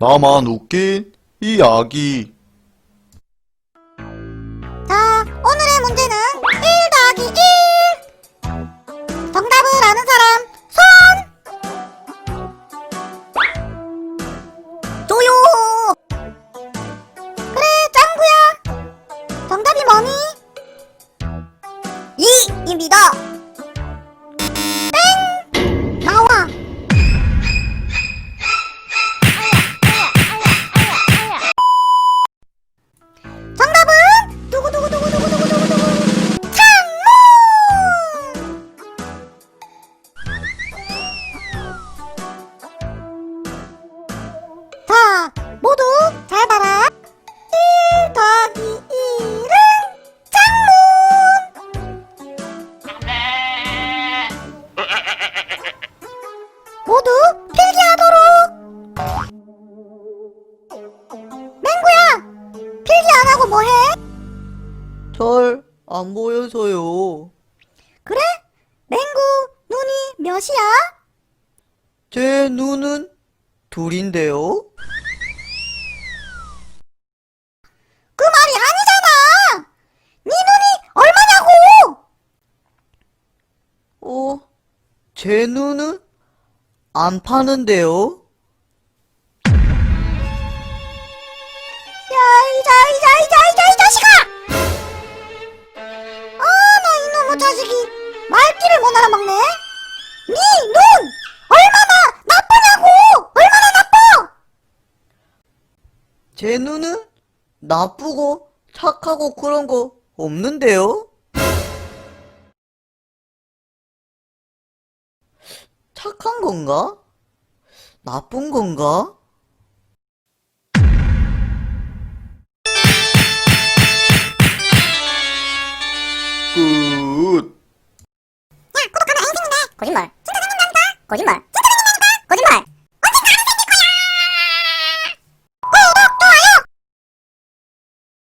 나만 웃긴 이야기. 자, 오늘의 문제는 1 더하기 1. 정답을 아는 사람, 손! 조요! 그래, 짱구야. 정답이 뭐니? 2입니다. 안 하고 뭐해? 잘 안 보여서요. 그래? 맹구 눈이 몇이야? 제 눈은 둘인데요. 그 말이 아니잖아. 네 눈이 얼마냐고? 어, 제 눈은 안 파는데요. 말귀를 못 알아먹네. 네 눈! 얼마나 나쁘냐고! 얼마나 나빠! 제 눈은 나쁘고 착하고 그런 거 없는데요. 착한 건가? 나쁜 건가? 거짓말. 거짓말.